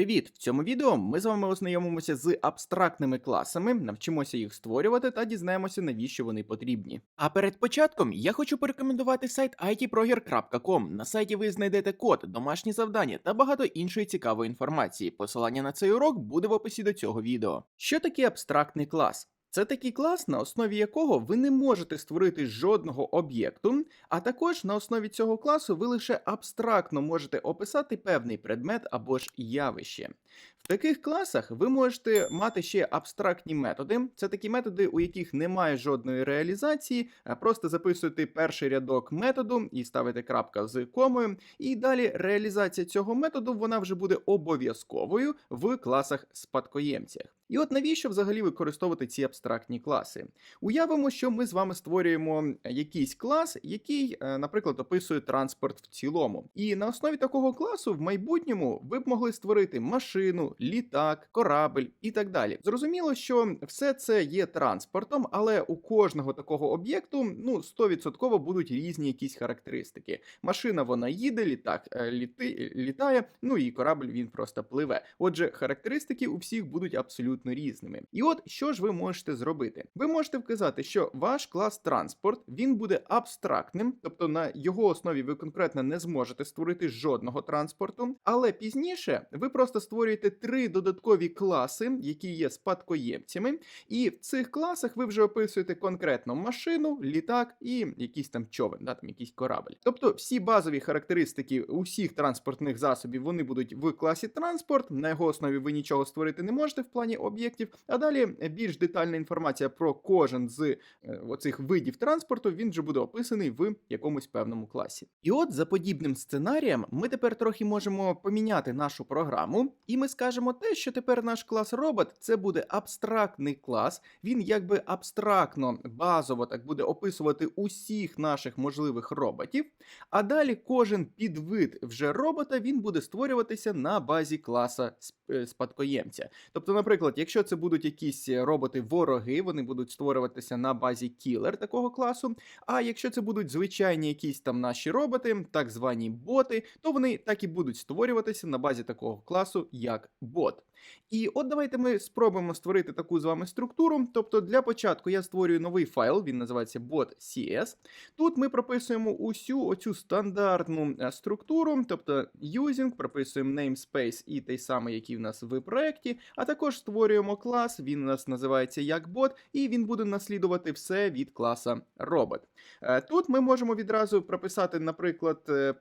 Привіт! В цьому відео ми з вами ознайомимося з абстрактними класами, навчимося їх створювати та дізнаємося, навіщо вони потрібні. А перед початком я хочу порекомендувати сайт itproger.com. На сайті ви знайдете код, домашні завдання та багато іншої цікавої інформації. Посилання на цей урок буде в описі до цього відео. Що таке абстрактний клас? Це такий клас, на основі якого ви не можете створити жодного об'єкту, а також на основі цього класу ви лише абстрактно можете описати певний предмет або ж явище. В таких класах ви можете мати ще абстрактні методи. Це такі методи, у яких немає жодної реалізації, а просто записуєте перший рядок методу і ставите крапка з комою. І далі реалізація цього методу вона вже буде обов'язковою в класах спадкоємцях. І от навіщо взагалі використовувати ці абстрактні класи? Уявимо, що ми з вами створюємо якийсь клас, який, е, наприклад, описує транспорт в цілому. І на основі такого класу в майбутньому ви б могли створити машину, літак, корабель і так далі. Зрозуміло, що все це є транспортом, але у кожного такого об'єкту ну 100% будуть різні якісь характеристики. Машина вона їде, літак е, літи, літає, ну і корабль він просто пливе. Отже, характеристики у всіх будуть абсолютно різними. І от що ж ви можете зробити? Ви можете вказати, що ваш клас транспорт він буде абстрактним, тобто на його основі ви конкретно не зможете створити жодного транспорту, але пізніше ви просто створюєте три додаткові класи, які є спадкоємцями, і в цих класах ви вже описуєте конкретно машину, літак і якийсь там човен, да, там якийсь корабль. Тобто всі базові характеристики усіх транспортних засобів вони будуть в класі транспорт. На його основі ви нічого створити не можете в плані об'єктів. А далі більш детальна інформація про кожен з е, оцих видів транспорту він вже буде описаний в якомусь певному класі. І от за подібним сценарієм ми тепер трохи можемо поміняти нашу програму, і ми скажемо те, що тепер наш клас робот це буде абстрактний клас. Він якби абстрактно, базово так буде описувати усіх наших можливих роботів. А далі кожен підвид вже робота він буде створюватися на базі класа спадкоємця. Тобто, наприклад, якщо це будуть якісь роботи-вороги, вони будуть створюватися на базі кілер такого класу. А якщо це будуть звичайні якісь там наші роботи, так звані боти, то вони так і будуть створюватися на базі такого класу, як бот. І от давайте ми спробуємо створити таку з вами структуру. Тобто, для початку я створюю новий файл, він називається bot.cs. Тут ми прописуємо усю оцю стандартну е, структуру, тобто using, прописуємо namespace і той самий, який в нас в проєкті, а також створюємо клас, він у нас називається як бот, і він буде наслідувати все від класа робот. Е, Тут ми можемо відразу прописати, наприклад, е,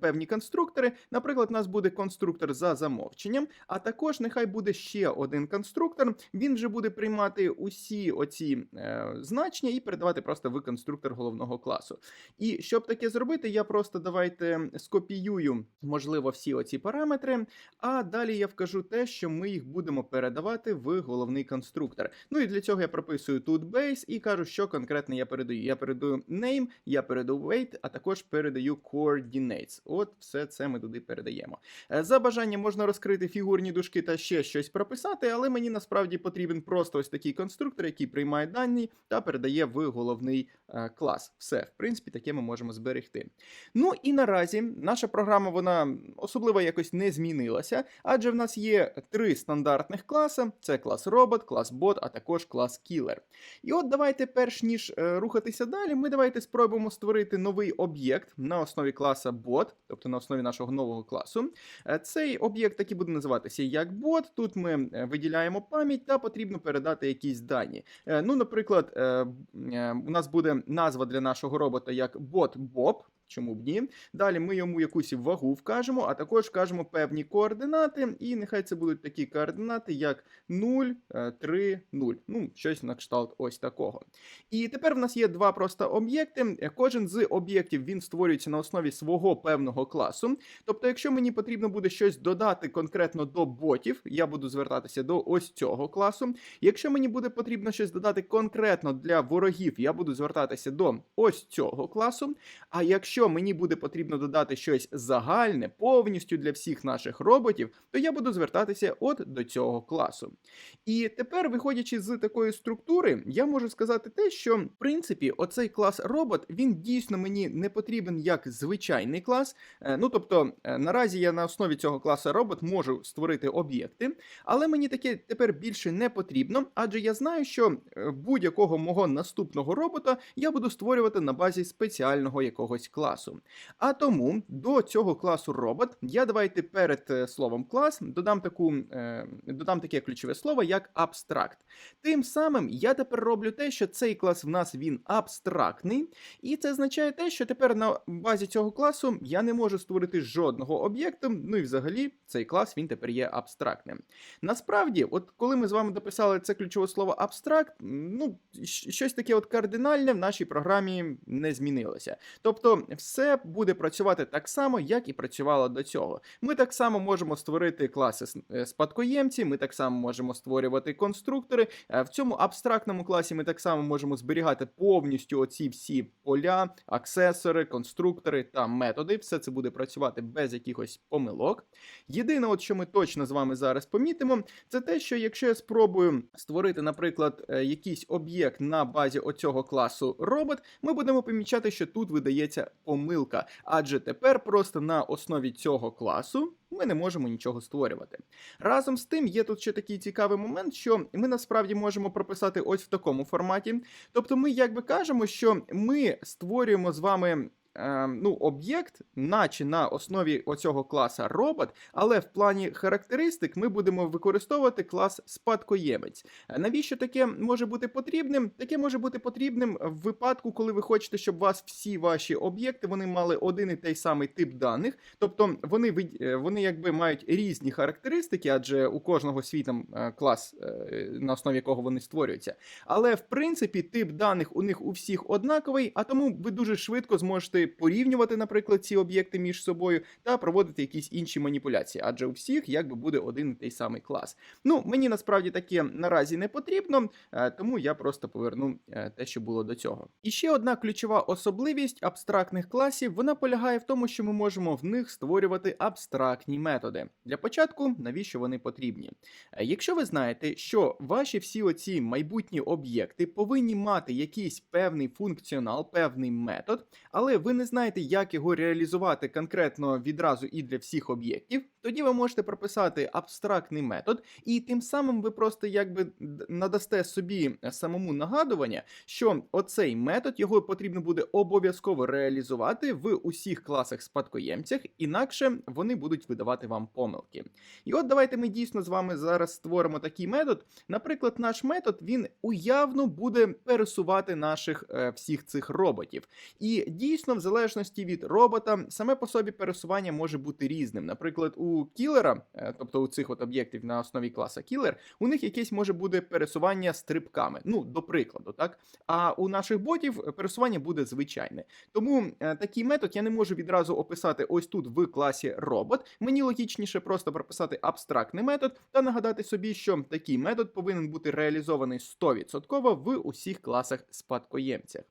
певні конструктори. Наприклад, у нас буде конструктор за замовченням, а також нехай буде ще один конструктор. Він вже буде приймати усі оці е, значення і передавати просто в конструктор головного класу. І щоб таке зробити, я просто давайте скопіюю, можливо, всі оці параметри, а далі я вкажу те, що ми їх будемо передавати в головний конструктор. Ну і для цього я прописую тут base і кажу, що конкретно я передаю. Я передаю name, я передаю weight, а також передаю coordinates. От все це ми туди передаємо. Е, За бажанням можна розкрити фігурні дужки та ще щось прописати, але мені насправді потрібен просто ось такий конструктор, який приймає дані та передає в головний е, клас. Все, в принципі, таке ми можемо зберегти. Ну і наразі наша програма вона особливо якось не змінилася, адже в нас є три стандартних класи: це клас робот, клас бот, а також клас кілер. І от давайте, перш ніж е, рухатися далі, ми давайте спробуємо створити новий об'єкт на основі класа бот, тобто на основі нашого нового класу. Е, Цей об'єкт таки буде називатися як бот. Тут ми е, виділяємо пам'ять та потрібно передати якісь дані. Е, Ну, наприклад, е, у нас буде назва для нашого робота як бот Боб. Чому б ні? Далі ми йому якусь вагу вкажемо, а також вкажемо певні координати, і нехай це будуть такі координати, як 0, е, 3, 0. Ну, щось на кшталт ось такого. І тепер в нас є два просто об'єкти. Е, Кожен з об'єктів він створюється на основі свого певного класу. Тобто, якщо мені потрібно буде щось додати конкретно до ботів, я буду звертатися до ось цього класу. Якщо мені буде потрібно щось додати конкретно для ворогів, я буду звертатися до ось цього класу. А якщо якщо мені буде потрібно додати щось загальне, повністю для всіх наших роботів, то я буду звертатися от до цього класу. І тепер, виходячи з такої структури, я можу сказати те, що в принципі оцей клас робот він дійсно мені не потрібен як звичайний клас. Е, Ну тобто, е, наразі я на основі цього класу робот можу створити об'єкти, але мені таке тепер більше не потрібно, адже я знаю, що е, будь-якого мого наступного робота я буду створювати на базі спеціального якогось класу. А тому до цього класу робот я давайте перед е, словом клас додам таку е, додам таке ключове слово як абстракт. Тим самим я тепер роблю те, що цей клас в нас він абстрактний, і це означає те, що тепер на базі цього класу я не можу створити жодного об'єкту. Ну і взагалі цей клас він тепер є абстрактним. Насправді, от коли ми з вами дописали це ключове слово абстракт, ну щось таке от кардинальне в нашій програмі не змінилося. Тобто, все буде працювати так само, як і працювало до цього. Ми так само можемо створити класи е, спадкоємці, ми так само можемо створювати конструктори. Е, В цьому абстрактному класі ми так само можемо зберігати повністю оці всі поля, аксесори, конструктори та методи. Все це буде працювати без якихось помилок. Єдине, от що ми точно з вами зараз помітимо, це те, що якщо я спробую створити, наприклад, е, якийсь об'єкт на базі оцього класу робот, ми будемо помічати, що тут видається помилка, адже тепер просто на основі цього класу. Ми не можемо нічого створювати. Разом з тим, є тут ще такий цікавий момент, що ми насправді можемо прописати ось в такому форматі. Тобто, ми якби кажемо, що ми створюємо з вами. Е, Ну, об'єкт, наче на основі оцього класа робот, але в плані характеристик ми будемо використовувати клас спадкоємець. Е, Навіщо таке може бути потрібним? Таке може бути потрібним в випадку, коли ви хочете, щоб вас всі ваші об'єкти вони мали один і той самий тип даних, тобто вони е, вони якби мають різні характеристики, адже у кожного свій там е, клас, на основі якого вони створюються. Але в принципі тип даних у них у всіх однаковий, а тому ви дуже швидко зможете порівнювати, наприклад, ці об'єкти між собою та проводити якісь інші маніпуляції, адже у всіх якби буде один і той самий клас. Ну, мені насправді таке наразі не потрібно, е, тому я просто поверну е, те, що було до цього. І ще одна ключова особливість абстрактних класів вона полягає в тому, що ми можемо в них створювати абстрактні методи. Для початку, навіщо вони потрібні? Е, Якщо ви знаєте, що ваші всі оці майбутні об'єкти повинні мати якийсь певний функціонал, певний метод, але ви не знаєте, як його реалізувати конкретно відразу і для всіх об'єктів, тоді ви можете прописати абстрактний метод, і тим самим ви просто якби надасте собі е, самому нагадування, що оцей метод його потрібно буде обов'язково реалізувати в усіх класах спадкоємцях, інакше вони будуть видавати вам помилки. І от давайте ми дійсно з вами зараз створимо такий метод. Наприклад, наш метод він уявно буде пересувати наших е, всіх цих роботів. І дійсно, в залежності від робота, саме по собі пересування може бути різним. Наприклад, у кілера, е, тобто у цих от об'єктів на основі класа кілер, у них якесь може бути пересування стрибками. Ну, до прикладу, так. А у наших ботів пересування буде звичайне. Тому е, такий метод я не можу відразу описати ось тут в класі робот. Мені логічніше просто прописати абстрактний метод та нагадати собі, що такий метод повинен бути реалізований 100% в усіх класах спадкоємцях.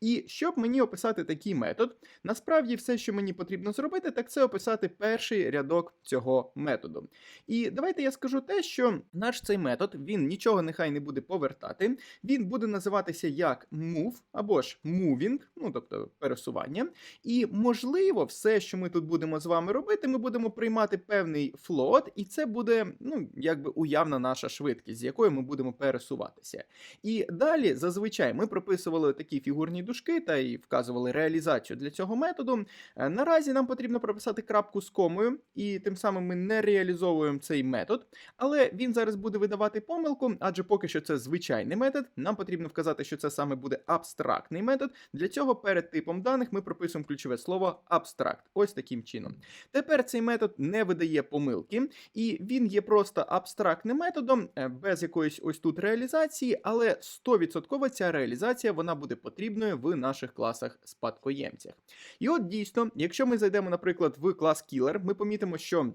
І щоб мені описати такий метод, насправді все, що мені потрібно зробити, так це описати перший рядок цього методу. І давайте я скажу те, що наш цей метод він нічого нехай не буде повертати. Він буде називатися як move або ж moving, ну тобто пересування. І можливо, все, що ми тут будемо з вами робити, ми будемо приймати певний флот, і це буде ну якби уявна наша швидкість, з якою ми будемо пересуватися. І далі зазвичай ми прописували такі фігурні дужки та й вказували реалізацію для цього методу. Е, Наразі нам потрібно прописати крапку з комою, і тим самим ми не реалізовуємо цей метод, але він зараз буде видавати помилку, адже поки що це звичайний метод. Нам потрібно вказати, що це саме буде абстрактний метод. Для цього перед типом даних ми прописуємо ключове слово абстракт. Ось таким чином. Тепер цей метод не видає помилки, і він є просто абстрактним методом е, без якоїсь ось тут реалізації, але 100% ця реалізація вона буде потрібною в наших класах спадкоємцях. І от дійсно, якщо ми зайдемо, наприклад, в клас Killer, ми помітимо, що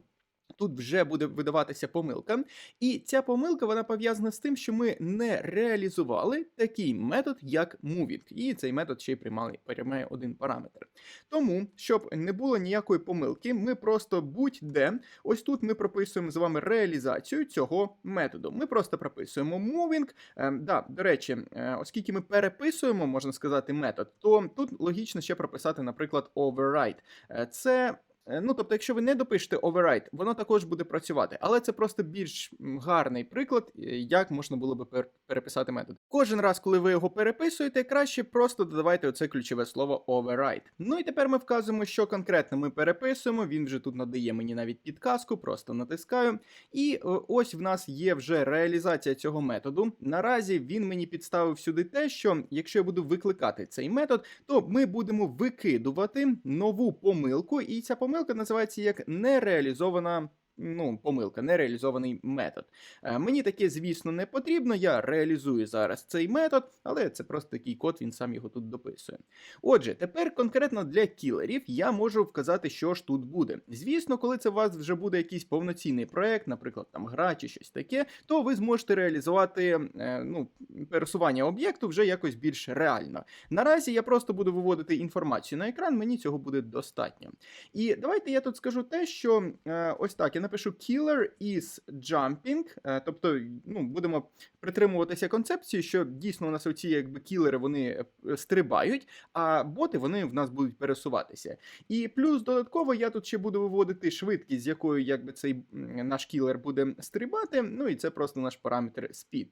Тут вже буде видаватися помилка, і ця помилка вона пов'язана з тим, що ми не реалізували такий метод, як moving, і цей метод ще й приймали, приймає один параметр. Тому, щоб не було ніякої помилки, ми просто будь-де, ось тут ми прописуємо з вами реалізацію цього методу. Ми просто прописуємо moving. Е, да, до речі, е, оскільки ми переписуємо, можна сказати, метод, то тут логічно ще прописати, наприклад, override. Е, Це Ну, тобто, якщо ви не допишете override, воно також буде працювати, але це просто більш гарний приклад, е, як можна було би переписати метод. Кожен раз, коли ви його переписуєте, краще просто додавайте оце ключове слово override. Ну і тепер ми вказуємо, що конкретно ми переписуємо. Він вже тут надає мені навіть підказку, просто натискаю. І е, ось в нас є вже реалізація цього методу. Наразі він мені підставив сюди те, що якщо я буду викликати цей метод, то ми будемо викидувати нову помилку, і ця помилка називається як нереалізована. Ну, помилка, нереалізований метод. Е, мені таке, звісно, не потрібно. Я реалізую зараз цей метод, але це просто такий код, він сам його тут дописує. Отже, тепер конкретно для кілерів я можу вказати, що ж тут буде. Звісно, коли це у вас вже буде якийсь повноцінний проект, наприклад, там гра чи щось таке, то ви зможете реалізувати е, ну, пересування об'єкту вже якось більш реально. Наразі я просто буду виводити інформацію на екран, мені цього буде достатньо. І давайте я тут скажу те, що е, ось так, я напишу killer is jumping, е, тобто ну, будемо притримуватися концепції, що дійсно у нас оці якби кілери вони е, стрибають, а боти вони в нас будуть пересуватися. І плюс додатково я тут ще буду виводити швидкість, з якою якби цей наш кілер буде стрибати. Ну і це просто наш параметр speed.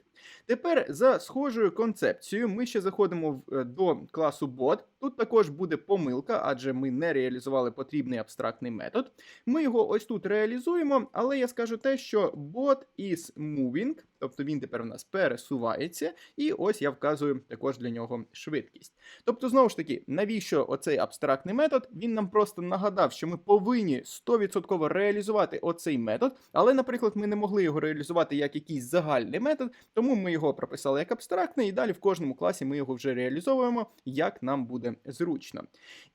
Тепер за схожою концепцією ми ще заходимо е, до класу bot. Тут також буде помилка, адже ми не реалізували потрібний абстрактний метод. Ми його ось тут реалізуємо, але я скажу те, що bot is moving, тобто він тепер у нас пересувається, і ось я вказую також для нього швидкість. Тобто, знову ж таки, навіщо оцей абстрактний метод? Він нам просто нагадав, що ми повинні 100% реалізувати оцей метод, але, наприклад, ми не могли його реалізувати як якийсь загальний метод, тому ми його прописали як абстрактний, і далі в кожному класі ми його вже реалізовуємо, як нам буде зручно.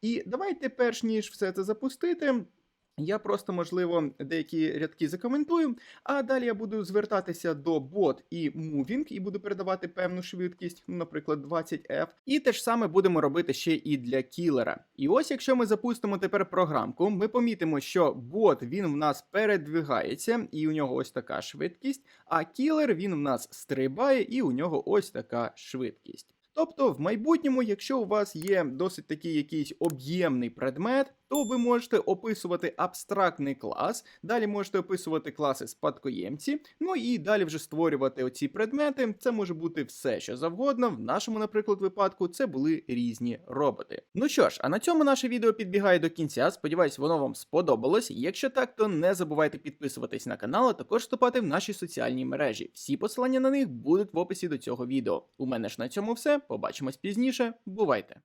І давайте, перш ніж все це запустити. Я просто, можливо, деякі рядки закоментую, а далі я буду звертатися до bot і moving і буду передавати певну швидкість, ну, наприклад, 20F. І те ж саме будемо робити ще і для кілера. І ось якщо ми запустимо тепер програмку, ми помітимо, що бот він в нас передвигається, і у нього ось така швидкість, а кілер він в нас стрибає, і у нього ось така швидкість. Тобто, в майбутньому, якщо у вас є досить такий якийсь об'ємний предмет, то ви можете описувати абстрактний клас, далі можете описувати класи спадкоємці, ну і далі вже створювати оці предмети. Це може бути все, що завгодно. В нашому, наприклад, випадку це були різні роботи. Ну що ж, а на цьому наше відео підбігає до кінця. Сподіваюсь, воно вам сподобалось. Якщо так, то не забувайте підписуватись на канал, а також вступати в наші соціальні мережі. Всі посилання на них будуть в описі до цього відео. У мене ж на цьому все. Побачимось пізніше. Бувайте!